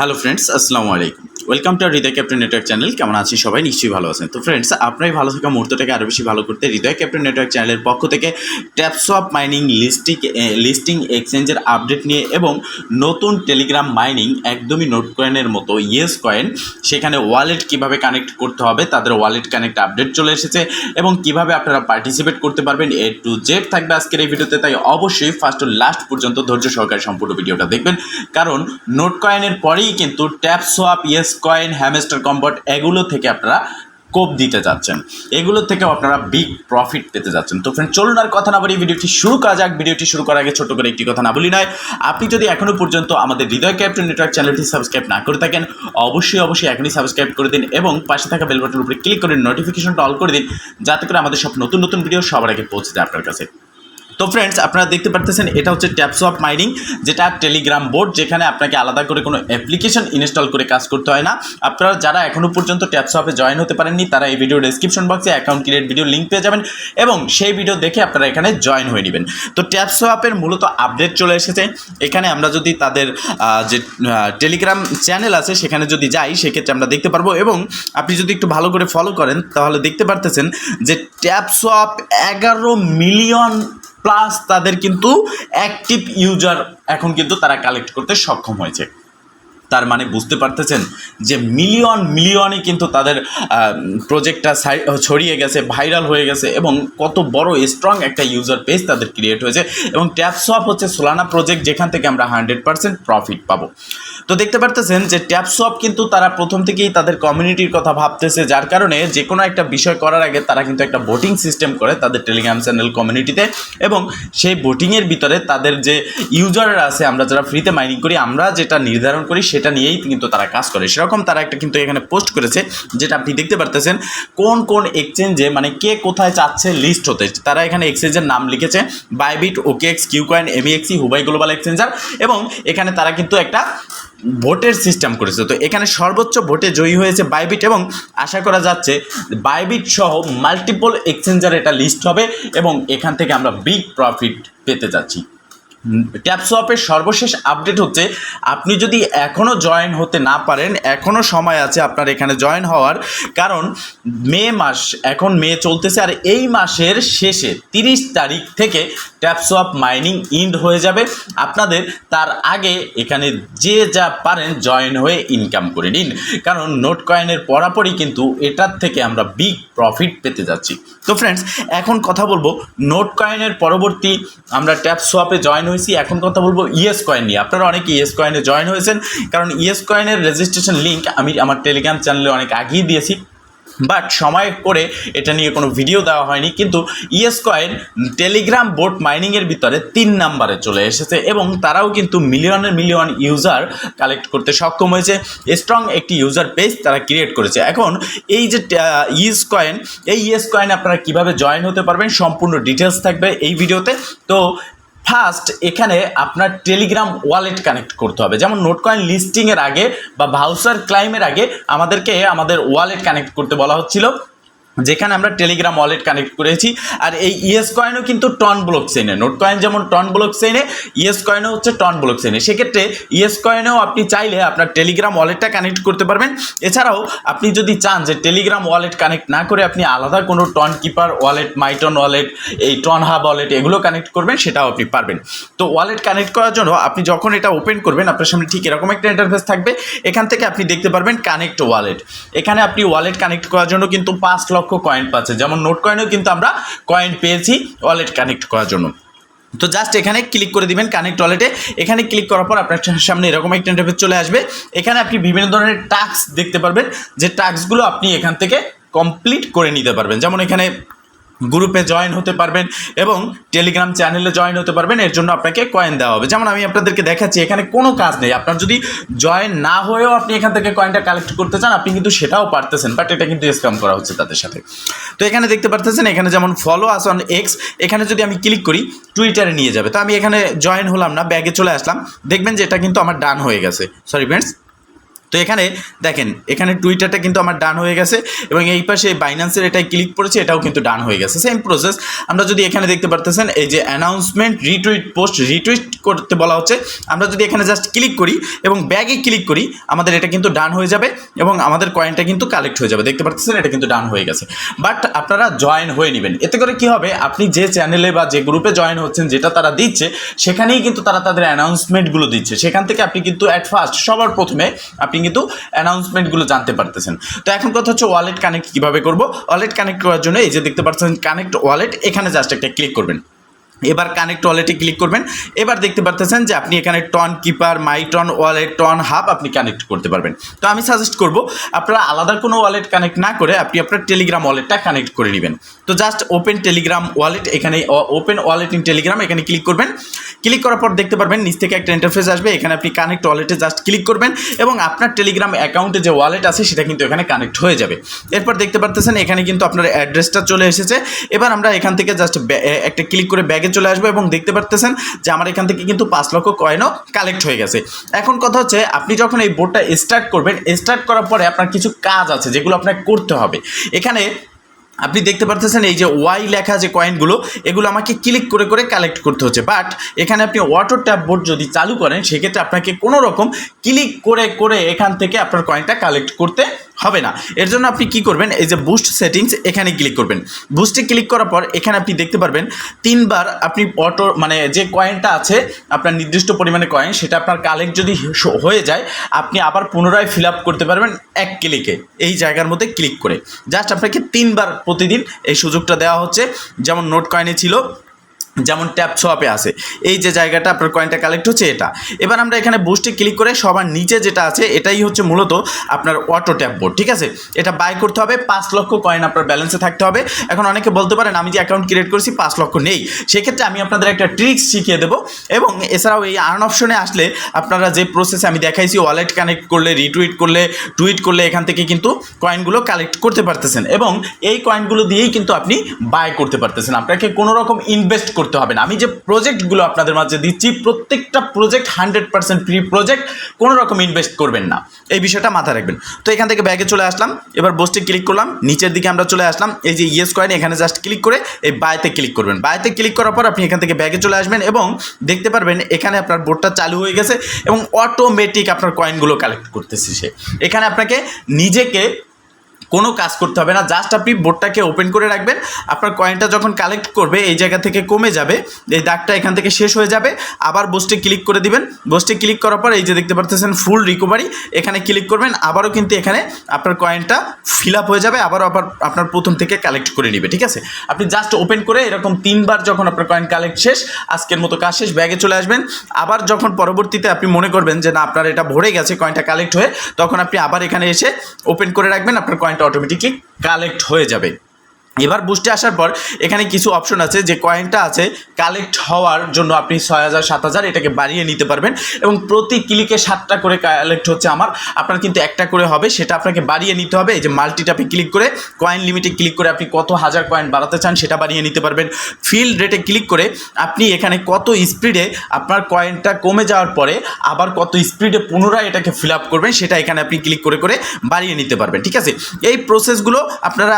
Hello friends আসসালামু আলাইকুম welcome to Hridoy captain network channel কেমন আছি সবাই? নিশ্চয়ই ভালো আছেন। তো ফ্রেন্ডস আপনার ভালো থাকা মুহূর্তটাকে আরও বেশি ভালো করতে হৃদয় ক্যাপ্টেন নেটওয়ার্ক চ্যানেলের পক্ষ থেকে ট্যাপসপ মাইনিং লিস্টিং লিস্টিং এক্সচেঞ্জের আপডেট নিয়ে এবং নতুন টেলিগ্রাম মাইনিং একদমই নোট কয়েনের মতো ইয়েস কয়েন সেখানে ওয়ালেট কীভাবে কানেক্ট করতে হবে, তাদের ওয়ালেট কানেক্ট আপডেট চলে এসেছে এবং কীভাবে আপনারা পার্টিসিপেট করতে পারবেন এ টু জেড থাকবে আজকের এই ভিডিওতে। তাই অবশ্যই ফার্স্ট টু লাস্ট পর্যন্ত ধৈর্য সহকারে সম্পূর্ণ ভিডিওটা দেখবেন। কারণ নোট কয়েনের পরেই কিন্তু Tap Swap yes coin Hamster Kombat এগুলো থেকে আপনারা কোপ দিতে যাচ্ছেন। এগুলো থেকেও আপনারা বিগ প্রফিট পেতে যাচ্ছেন। তো ফ্রেন্ড চলুন আর কথা না বলি, ভিডিওটি শুরু করা যাক। ভিডিওটি শুরু করার আগে ছোট করে একটি কথা না বলি নয়, আপনি যদি এখনও পর্যন্ত আমাদের হৃদয় ক্যাপ্টেন নেটওয়ার্ক চ্যানেলটি সাবস্ক্রাইব না করে থাকেন, অবশ্যই অবশ্যই এখনই সাবস্ক্রাইব করে দিন এবং পাশে থাকা বেল বাটনের উপরে ক্লিক করে নোটিফিকেশনটা অল করে দিন, যাতে করে আমাদের সব নতুন নতুন ভিডিও সবার আগে পৌঁছে যায় আপনার কাছে। তো ফ্রেন্ডস আপনারা দেখতে পারতেছেন, এটা হচ্ছে ট্যাপস অফ মাইনিং যেটা টেলিগ্রাম বোর্ড যেখানে আপনাকে আলাদা করে কোনো অ্যাপ্লিকেশন ইনস্টল করে কাজ করতে হয় না। আপনারা যারা এখনও পর্যন্ত ট্যাপস অফে জয়েন হতে পারেননি, তারা এই ভিডিও ডেসক্রিপশন বক্সে অ্যাকাউন্ট ক্রিয়েট ভিডিও লিঙ্ক পেয়ে যাবেন এবং সেই ভিডিও দেখে আপনারা এখানে জয়েন হয়ে নেবেন। তো ট্যাপস অফের মূলত আপডেট চলে এসেছে। এখানে আমরা যদি তাদের যে টেলিগ্রাম চ্যানেল আছে, সেখানে যদি যাই, সেক্ষেত্রে আমরা দেখতে পারব এবং আপনি যদি একটু ভালো করে ফলো করেন, তাহলে দেখতে পারতেছেন যে ট্যাপস অফ এগারো মিলিয়ন প্লাস তাদের কিন্তু অ্যাক্টিভ ইউজার এখন কিন্তু তারা কালেক্ট করতে সক্ষম হয়েছে। তার মানে বুঝতে পারতেছেন যে মিলিয়ন মিলিয়নই কিন্তু তাদের প্রজেক্টটা ছড়িয়ে গেছে ভাইরাল হয়ে গেছে এবং কত বড় স্ট্রং একটা ইউজার পেজ তাদের ক্রিয়েট হয়েছে এবং ট্যাপসপ হচ্ছে সোলানা প্রজেক্ট যেখান থেকে আমরা হান্ড্রেড পার্সেন্ট প্রফিট পাবো। তো দেখতে পারতেছেন যে ট্যাপসপ কিন্তু তারা প্রথম থেকেই তাদের কমিউনিটির কথা ভাবতেছে, যার কারণে যে কোনো একটা বিষয় করার আগে তারা কিন্তু একটা ভোটিং সিস্টেম করে তাদের টেলিগ্রাম চ্যানেল কমিউনিটিতে এবং সেই ভোটিংয়ের ভিতরে তাদের যে ইউজাররা আছে, আমরা যারা ফ্রিতে মাইনিং করি, আমরা যেটা নির্ধারণ করি সেটা নিয়েই কিন্তু তারা কাজ করে। সেরকম তারা একটা কিন্তু এখানে পোস্ট করেছে, যেটা আপনি দেখতে পারতেছেন কোন কোন এক্সচেঞ্জে মানে কে কোথায় চাচ্ছে লিস্ট হতে। তারা এখানে এক্সচেঞ্জের নাম লিখেছে Bybit OK X KuCoin MEXC Huobi global exchanger এবং এখানে তারা কিন্তু একটা ভোটের সিস্টেম করেছে। তো এখানে সর্বোচ্চ ভোটে জয়ী হয়েছে বাইবিট এবং আশা করা যাচ্ছে বাইবিট সহ মাল্টিপল এক্সচেঞ্জার এটা লিস্ট হবে এবং এখান থেকে আমরা বিগ প্রফিট পেতে যাচ্ছি। ট্যাপসপের সর্বশেষ আপডেট হচ্ছে, আপনি যদি এখনও জয়েন হতে না পারেন এখনও সময় আছে আপনার এখানে জয়েন হওয়ার। কারণ মে মাস, এখন মে চলতেছে, আর এই মাসের শেষে, তিরিশ তারিখ থেকে ট্যাপসপ মাইনিং ইন্ড হয়ে যাবে। আপনাদের তার আগে এখানে যে যা পারেন জয়েন হয়ে ইনকাম করে নিন। কারণ নোট কয়েনের পরাপরই কিন্তু এটার থেকে আমরা বিগ প্রফিট পেতে যাচ্ছি। তো ফ্রেন্ডস এখন কথা বলব নোট কয়েনের পরবর্তী আমরা ট্যাপ সোয়াপে জয়েন হয়েছি, এখন কথা বলব ইএস কয়েন নিয়ে। আপনারা অনেকে ইএস কয়েনে জয়েন হয়েছেন, কারণ ইএস কয়েনের রেজিস্ট্রেশন লিঙ্ক আমি আমার টেলিগ্রাম চ্যানেলে অনেক আগেই দিয়েছি। বাট সময় করে এটা নিয়ে কোনো ভিডিও দেওয়া হয়নি, কিন্তু ইএস কয়েন টেলিগ্রাম বোট মাইনিংয়ের ভিতরে তিন নাম্বারে চলে এসেছে এবং তারাও কিন্তু মিলিয়নের মিলিয়ন ইউজার কালেক্ট করতে সক্ষম হয়েছে। স্ট্রং একটি ইউজার পেজ তারা ক্রিয়েট করেছে। এখন এই যে ইএস কয়েন এই ইএস কয়েন আপনারা কীভাবে জয়েন হতে পারবেন, সম্পূর্ণ ডিটেলস থাকবে এই ভিডিওতে তো ফার্স্ট এখানে আপনার টেলিগ্রাম ওয়ালেট কানেক্ট করতে হবে। যেমন নোট কয়েন লিস্টিংয়ের আগে বা ভাউসার ক্লাইমের আগে আমাদেরকে আমাদের ওয়ালেট কানেক্ট করতে বলা হচ্ছিল। যেখানে আমরা টেলিগ্রাম ওয়ালেট কানেক্ট করেছি। আর এই ইএস কয়েনও কিন্তু টন ব্লক চেইনে নোট কয়েন যেমন টন ব্লক চেইনে ইএস কয়েনও হচ্ছে টন ব্লক চেইনে সেক্ষেত্রে ইএস কয়েনেও আপনি চাইলে আপনার টেলিগ্রাম ওয়ালেটটা কানেক্ট করতে পারবেন। এছাড়াও আপনি যদি চান যে টেলিগ্রাম ওয়ালেট কানেক্ট না করে আপনি আলাদা কোনো Tonkeeper wallet My Ton wallet এই টন হাব ওয়ালেট এগুলো কানেক্ট করবেন, সেটাও আপনি পারবেন। তো ওয়ালেট কানেক্ট করার জন্য আপনি যখন এটা ওপেন করবেন, আপনার সামনে ঠিক এরকম একটা ইন্টারফেস থাকবে। এখান থেকে আপনি দেখতে পারবেন কানেক্ট ওয়ালেট এখানে আপনি ওয়ালেট কানেক্ট করার জন্য কিন্তু পাঁচ লক্ষ কয়েন পাচ্ছে। যেমন নোট কয়েনেও কিন্তু আমরা কয়েন পেয়েছি ওয়ালেট কানেক্ট করার জন্য। তো জাস্ট এখানে ক্লিক করে দিবেন কানেক্ট ওয়ালেটে এখানে ক্লিক করার পর আপনার সামনে এরকম একটা ইন্টারফেস চলে আসবে। এখানে আপনি বিভিন্ন ধরনের টাস্ক দেখতে পারবেন। যে টাস্কগুলো আপনি এখান থেকে কমপ্লিট করে নিতে পারবেন। যেমন এখানে গ্রুপে জয়েন হতে পারবেন এবং টেলিগ্রাম চ্যানেলে জয়েন হতে পারবেন, এর জন্য আপনাকে কয়েন দেওয়া হবে। যেমন আমি আপনাদেরকে দেখাচ্ছি, এখানে কোনো কাজ নেই। আপনার যদি জয়েন না হয়েও আপনি এখান থেকে কয়েনটা কালেক্ট করতে চান, আপনি কিন্তু সেটাও পারতেছেন বাট এটা কিন্তু স্ক্যাম করা হচ্ছে তাদের সাথে। তো এখানে দেখতে পারতেছেন, এখানে যেমন ফলো আস অন এক্স এখানে যদি আমি ক্লিক করি টুইটারে নিয়ে যাবে। তো আমি এখানে জয়েন হলাম না ব্যাগে চলে আসলাম। দেখবেন যে এটা কিন্তু আমার ডান হয়ে গেছে। সরি ফ্রেন্ডস তো এখানে দেখেন, এখানে টুইটারটা কিন্তু আমার ডান হয়ে গেছে এবং এই পাশে বাইন্যান্সের এটাই ক্লিক করেছে, এটাও কিন্তু ডান হয়ে গেছে। সেম প্রসেস আমরা যদি এখানে দেখতে পারতেছেন, এই যে অ্যানাউন্সমেন্ট রিটুইট পোস্ট রিটুইট করতে বলা হচ্ছে, আমরা যদি এখানে জাস্ট ক্লিক করি এবং ব্যাগে ক্লিক করি, আমাদের এটা কিন্তু ডান হয়ে যাবে এবং আমাদের কয়েনটা কিন্তু কালেক্ট হয়ে যাবে। দেখতে পাচ্ছেন এটা কিন্তু ডান হয়ে গেছে। বাট আপনারা জয়েন হয়ে নেবেন। এতে করে কি হবে, আপনি যে চ্যানেলে বা যে গ্রুপে জয়েন হচ্ছেন, যেটা তারা দিচ্ছে, সেখানেই কিন্তু তারা তাদের অ্যানাউন্সমেন্টগুলো দিচ্ছে। সেখান থেকে আপনি কিন্তু অ্যাট ফার্স্ট সবার প্রথমে আপনি কিন্তু অ্যানাউন্সমেন্টগুলো জানতে পারতেছেন। তো এখন কথা হচ্ছে ওয়ালেট কানেক্ট কীভাবে করব? ওয়ালেট কানেক্ট করার জন্য এই যে দেখতে পাচ্ছেন কানেক্ট ওয়ালেট এখানে জাস্ট একটা ক্লিক করবেন। এবার কানেক্ট ওয়ালেটে ক্লিক করবেন। এবার দেখতে পারতেছেন যে আপনি এখানে Tonkeeper my Ton wallet Ton Hub আপনি কানেক্ট করতে পারবেন। তো আমি সাজেস্ট করব, আপনারা আলাদা কোনো ওয়ালেট কানেক্ট না করে আপনি আপনার টেলিগ্রাম ওয়ালেটটা কানেক্ট করে নেবেন। তো জাস্ট ওপেন টেলিগ্রাম ওয়ালেট এখানে ওপেন ওয়ালেট ইন টেলিগ্রাম এখানে ক্লিক করবেন। ক্লিক করার পর দেখতে পারবেন, নিচ থেকে একটা ইন্টারফেস আসবে, এখানে আপনি কানেক্ট ওয়ালেটে জাস্ট ক্লিক করবেন এবং আপনার টেলিগ্রাম অ্যাকাউন্টে যে ওয়ালেট আছে, সেটা কিন্তু এখানে কানেক্ট হয়ে যাবে। এরপর দেখতে পারতেছেন, এখানে কিন্তু আপনার অ্যাড্রেসটা চলে এসেছে। এবার আমরা এখান থেকে জাস্ট একটা ক্লিক করে ব্যাগে চলে আসব এবং দেখতে পারতেছেন যে আমার এখান থেকে কিন্তু পাঁচ লক্ষ কয়েনও কালেক্ট হয়ে গেছে। এখন কথা হচ্ছে, আপনি যখন এই বোর্ডটা স্টার্ট করবেন স্টার্ট করার পরে আপনার কিছু কাজ আছে যেগুলো আপনাকে করতে হবে। এখানে আপনি দেখতে পারতেছেন এই যে ওয়াই লেখা যে কয়েনগুলো এগুলো আমাকে ক্লিক করে করে কালেক্ট করতে হচ্ছে। বাট এখানে আপনি অটো ট্যাপ বোর্ড যদি চালু করেন, সেক্ষেত্রে আপনাকে কোনো রকম ক্লিক করে করে এখান থেকে আপনার কয়েনটা কালেক্ট করতে হবে না। এর জন্য আপনি কি করবেন? এই যে বুস্ট সেটিংস এখানে ক্লিক করবেন। বুস্টে ক্লিক করার পর এখানে আপনি দেখতে পারবেন তিনবার আপনি অটো মানে যে কয়েনটা আছে, আপনার নির্দিষ্ট পরিমাণে কয়েন সেটা আপনার কালেক্ট যদি হয়ে যায়, আপনি আবার পুনরায় ফিল আপ করতে পারবেন এক ক্লিকে এই জায়গার মধ্যে ক্লিক করে। জাস্ট আপনাকে তিনবার প্রতিদিন এই সুযোগটা দেওয়া হচ্ছে। যেমন নোট কয়েনে ছিল যেমন ট্যাপ সোয়াপে আছে। এই যে জায়গাটা আপনার কয়েনটা কালেক্ট হচ্ছে এটা। এবার আমরা এখানে বুস্টে ক্লিক করে সবার নিচে যেটা আছে, এটাই হচ্ছে মূলত আপনার অটো ট্যাপ বোর্ড ঠিক আছে? এটা বাই করতে হবে, পাঁচ লক্ষ কয়েন আপনার ব্যালেন্সে থাকতে হবে। এখন অনেকে বলতে পারেন, আমি যে অ্যাকাউন্ট ক্রিয়েট করেছি, পাঁচ লক্ষ নেই। সেক্ষেত্রে আমি আপনাদের একটা ট্রিক্স শিখিয়ে দেবো এবং এছাড়াও এই আর্ন অপশনে আসলে আপনারা যে প্রসেসে আমি দেখাইছি ওয়ালেট কানেক্ট করলে রিটুইট করলে টুইট করলে, এখান থেকে কিন্তু কয়েনগুলো কালেক্ট করতে পারতেছেন। এবং এই কয়েনগুলো দিয়েই কিন্তু আপনি বাই করতে পারতেছেন। আপনাকে কোনো রকম ইনভেস্ট করতে হবে না। আমি যে প্রজেক্টগুলো আপনাদের মাঝে দিচ্ছি, প্রত্যেকটা project hundred percent free project কোনো রকম ইনভেস্ট করবেন না। এই বিষয়টা মাথায় রাখবেন। তো এখান থেকে ব্যাগে চলে আসলাম। এবার বসতে ক্লিক করলাম। নিচের দিকে আমরা চলে আসলাম। এই যে ইয়েস কয়েন এখানে জাস্ট ক্লিক করে এই বায়তে ক্লিক করবেন। বায়তে ক্লিক করার পর আপনি এখান থেকে ব্যাগে চলে আসবেন এবং দেখতে পারবেন এখানে আপনার বোর্ডটা চালু হয়ে গেছে এবং অটোমেটিক আপনার কয়েনগুলো কালেক্ট করতেছে সে। এখানে আপনাকে নিজেকে কোনো কাজ করতে হবে না। জাস্ট আপনি বোর্ডটাকে ওপেন করে রাখবেন। আপনার কয়েনটা যখন কালেক্ট করবে, এই জায়গা থেকে কমে যাবে। এই দাগটা এখান থেকে শেষ হয়ে যাবে। আবার বোস্টে ক্লিক করে দিবেন। বোস্টে ক্লিক করার পর এই যে দেখতে পারতেছেন ফুল রিকভারি এখানে ক্লিক করবেন। আবারও কিন্তু এখানে আপনার কয়েনটা ফিল আপ হয়ে যাবে। আবারও আবার আপনার প্রথম থেকে কালেক্ট করে নেবে, ঠিক আছে? আপনি জাস্ট ওপেন করে এরকম তিনবার যখন আপনার কয়েন কালেক্ট শেষ, আজকের মতো কাজ শেষ ব্যাগে চলে আসবেন। আবার যখন পরবর্তীতে আপনি মনে করবেন যে না, আপনার এটা ভরে গেছে কয়েনটা কালেক্ট হয়ে, তখন আপনি আবার এখানে এসে ওপেন করে রাখবেন। আপনার কয়েনটা অটোমেটিকলি কালেক্ট হয়ে যাবে। এবার বুস্টে আসার পর এখানে কিছু অপশন আছে যে কয়েনটা আছে কালেক্ট হওয়ার জন্য আপনি ছয় হাজার, সাত হাজার এটাকে বাড়িয়ে নিতে পারবেন এবং প্রতি ক্লিকে সাতটা করে কালেক্ট হচ্ছে আমার। আপনার কিন্তু একটা করে হবে, সেটা আপনাকে বাড়িয়ে নিতে হবে। এই যে মাল্টিটাপে ক্লিক করে কয়েন লিমিটে ক্লিক করে আপনি কত হাজার কয়েন বাড়াতে চান সেটা বাড়িয়ে নিতে পারবেন। ফিল্ড রেটে ক্লিক করে আপনি এখানে কত স্পিডে আপনার কয়েনটা কমে যাওয়ার পরে আবার কত স্পিডে পুনরায় এটাকে ফিল আপ করবেন, সেটা এখানে আপনি ক্লিক করে করে বাড়িয়ে নিতে পারবেন, ঠিক আছে? এই প্রসেসগুলো আপনারা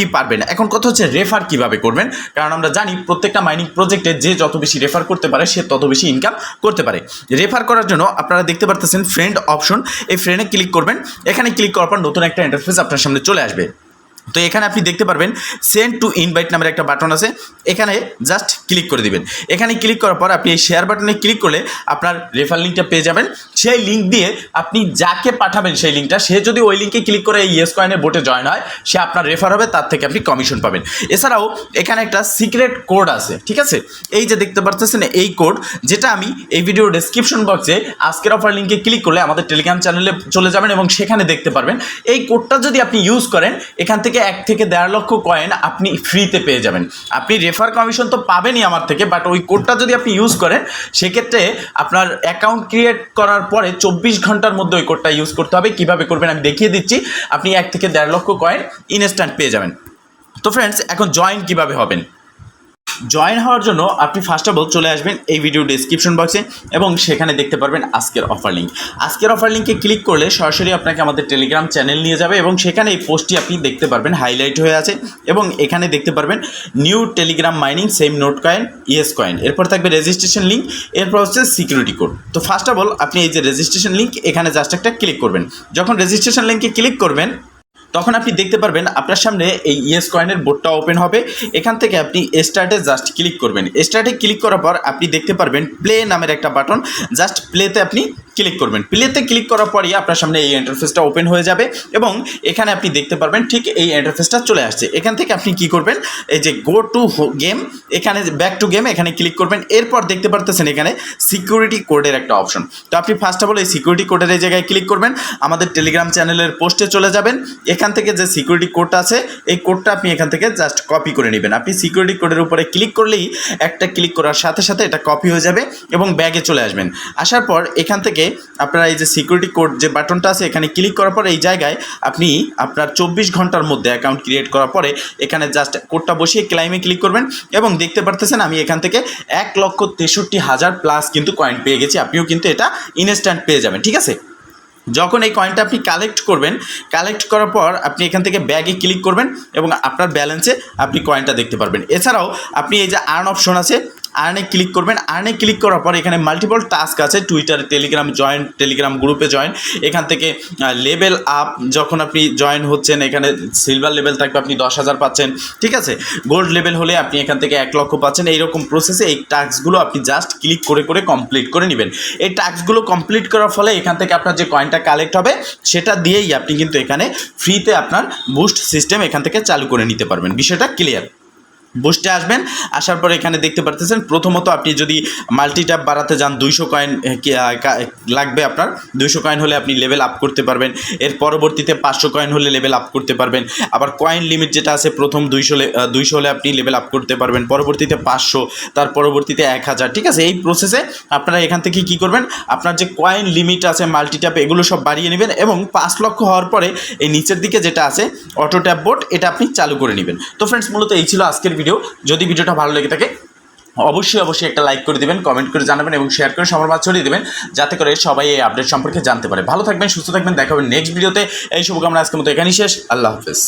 ইজিভাবেই না। এখন কথা হচ্ছে রেফার কীভাবে করবেন? কারণ আমরা জানি প্রত্যেকটা মাইনিং প্রজেক্টে যে যত বেশি রেফার করতে পারে, সে তত বেশি ইনকাম করতে পারে। রেফার করার জন্য আপনারা দেখতে পারতেছেন ফ্রেন্ড অপশন এই ফ্রেন্ডে ক্লিক করবেন। এখানে ক্লিক করার পর নতুন একটা ইন্টারফেস আপনার সামনে চলে আসবে। তো এখানে আপনি দেখতে পারবেন সেন্ড টু ইনভাইট নামের একটা বাটন আছে। এখানে জাস্ট ক্লিক করে দিবেন। এখানে ক্লিক করার পর আপনি এই শেয়ার বাটনে ক্লিক করলে আপনার রেফার লিঙ্কটা পেয়ে যাবেন। সেই লিঙ্ক দিয়ে আপনি যাকে পাঠাবেন সেই লিঙ্কটা সে যদি ওই লিঙ্কে ক্লিক করে এই ইয়েস কয়েনের বোটে জয়েন হয়, সে আপনার রেফার হবে, তার থেকে আপনি কমিশন পাবেন। এছাড়াও এখানে একটা সিক্রেট কোড আছে, ঠিক আছে? এই যে দেখতে পারতেছেন এই কোড যেটা আমি এই ভিডিও ডেসক্রিপশন বক্সে আজকের অফার লিঙ্কে ক্লিক করলে আমাদের টেলিগ্রাম চ্যানেলে চলে যাবেন এবং সেখানে দেখতে পারবেন। এই কোডটা যদি আপনি ইউজ করেন, এখান থেকে এক থেকে দেড় লক্ষ কয়েন আপনি ফ্রিতে পেয়ে যাবেন। আপনি রেফার কমিশন তো পাবেনই আমার থেকে বাট ওই কোডটা যদি আপনি ইউজ করেন, সেক্ষেত্রে আপনার অ্যাকাউন্ট ক্রিয়েট করার পরে চব্বিশ ঘণ্টার মধ্যে ওই কোডটা ইউজ করতে হবে। কীভাবে করবেন আমি দেখিয়ে দিচ্ছি। আপনি এক থেকে দেড় লক্ষ কয়েন ইনস্ট্যান্ট পেয়ে যাবেন। তো ফ্রেন্ডস এখন জয়েন কীভাবে হবেন? জয়েন হওয়ার জন্য আপনি ফার্স্ট অফ অল চলে আসবেন এই ভিডিও ডিসক্রিপশন বক্সে এবং সেখানে দেখতে পারবেন আজকের অফার লিঙ্ক আজকের অফার লিঙ্কে ক্লিক করলে সরাসরি আপনাকে আমাদের টেলিগ্রাম চ্যানেল নিয়ে যাবে এবং সেখানে এই পোস্টটি আপনি দেখতে পারবেন হাইলাইট হয়ে আছে এবং এখানে দেখতে পারবেন new Telegram mining same note coin Yes Coin এরপর থাকবে রেজিস্ট্রেশন লিঙ্ক এরপর হচ্ছে সিকিউরিটি কোড তো ফার্স্ট অফ অল আপনি এই যে রেজিস্ট্রেশন লিঙ্ক এখানে জাস্ট একটা ক্লিক করবেন। যখন রেজিস্ট্রেশন লিঙ্কে ক্লিক করবেন তখন আপনি দেখতে পারবেন আপনার সামনে এই ইয়েস কয়েনের বোর্ডটা ওপেন হবে। এখান থেকে আপনি স্টার্টে জাস্ট ক্লিক করবেন। স্টার্টে ক্লিক করার পর আপনি দেখতে পারবেন প্লে নামের একটা বাটন। জাস্ট প্লেতে আপনি ক্লিক করবেন। প্লেতে ক্লিক করার পরই আপনার সামনে এই ইন্টারফেসটা ওপেন হয়ে যাবে এবং এখানে আপনি দেখতে পারবেন ঠিক এই ইন্টারফেসটা চলে আসছে। এখান থেকে আপনি কি করবেন? এই যে গো টু গেম এখানে ব্যাক টু গেম এখানে ক্লিক করবেন। এরপর দেখতে পারতেছেন এখানে সিকিউরিটি কোডের একটা অপশন তো আপনি ফার্স্ট অফ অল এই সিকিউরিটি কোডের এই জায়গায় ক্লিক করবেন। আমাদের টেলিগ্রাম চ্যানেলের পোস্টে চলে যাবেন। এখান থেকে যে সিকিউরিটি কোডটা আছে, এই কোডটা আপনি এখান থেকে জাস্ট কপি করে নেবেন। আপনি সিকিউরিটি কোডের উপরে ক্লিক করলেই একটা ক্লিক করার সাথে সাথে এটা কপি হয়ে যাবে এবং ব্যাগে চলে আসবেন। আসার পর এখান থেকে আপনারা এই যে সিকিউরিটি কোড যে বাটনটা আছে, এখানে ক্লিক করার পর এই জায়গায় আপনি আপনার চব্বিশ ঘণ্টার মধ্যে অ্যাকাউন্ট ক্রিয়েট করার পরে এখানে জাস্ট কোডটা বসিয়ে ক্লাইমে ক্লিক করবেন এবং দেখতে পারতেছেন আমি এখান থেকে এক লক্ষ তেষট্টি হাজার প্লাস কিন্তু কয়েন পেয়ে গেছি। আপনিও কিন্তু এটা ইনস্ট্যান্ট পেয়ে যাবেন, ঠিক আছে? যখন এই কয়েনটা আপনি কালেক্ট করবেন কালেক্ট করার পর আপনি এখান থেকে ব্যাগে ক্লিক করবেন এবং আপনার ব্যালেন্সে আপনি কয়েনটা দেখতে পারবেন। এছাড়াও আপনি এই যে আর্ন অপশন আছে আর্নে ক্লিক করবেন আর্নে ক্লিক করার পর এখানে মাল্টিপল টাস্ক আছে টুইটার টেলিগ্রাম জয়েন টেলিগ্রাম গ্রুপে জয়েন এখান থেকে লেভেল আপ যখন আপনি জয়েন হচ্ছেন, এখানে সিলভার লেভেল থাকবে, আপনি দশ হাজার পাচ্ছেন, ঠিক আছে? গোল্ড লেভেল হলে আপনি এখান থেকে এক লক্ষ পাচ্ছেন। এইরকম প্রসেসে এই টাস্কগুলো আপনি জাস্ট ক্লিক করে করে কমপ্লিট করে নেবেন। এই টাস্কগুলো কমপ্লিট করার ফলে এখান থেকে আপনার যে কয়েনটা কালেক্ট হবে, সেটা দিয়েই আপনি কিন্তু এখানে ফ্রিতে আপনার বুস্ট সিস্টেম এখান থেকে চালু করে নিতে পারবেন। বিষয়টা ক্লিয়ার বুস্টে আসবেন। আসার পর এখানে দেখতে পারতেছেন, প্রথমত আপনি যদি মাল্টি ট্যাপ বাড়াতে যান, দুইশো কয়েন লাগবে আপনার। দুইশো কয়েন হলে আপনি লেভেল আপ করতে পারবেন। এর পরবর্তীতে পাঁচশো কয়েন হলে লেভেল আপ করতে পারবেন। আবার কয়েন লিমিট যেটা আছে, প্রথম দুইশো দুইশো হলে আপনি লেভেল আপ করতে পারবেন। পরবর্তীতে পাঁচশো, তার পরবর্তীতে এক হাজার। ঠিক আছে? এই প্রসেসে আপনারা এখান থেকে কি করবেন? আপনার যে কয়েন লিমিট আছে মাল্টি ট্যাপ এগুলো সব বাড়িয়ে নেবেন এবং পাঁচ লক্ষ হওয়ার পরে এই নিচের দিকে যেটা আছে অটো ট্যাপ বোর্ড এটা আপনি চালু করে নেবেন। তো ফ্রেন্ডস মূলত এই ছিল আজকের ভিডিও যদি ভিডিওটা ভালো লেগে থাকে, অবশ্যই অবশ্যই একটা লাইক করে দিবেন কমেন্ট করে জানাবেন এবং শেয়ার করে সবার মাঝে ছড়িয়ে দেবেন, যাতে করে সবাই এই আপডেট সম্পর্কে জানতে পারে। ভালো থাকবেন, সুস্থ থাকবেন, দেখা হবে নেক্সট ভিডিওতে এই শুভকামনা আজকের মতো এখানেই শেষ। আল্লাহ হাফেজ।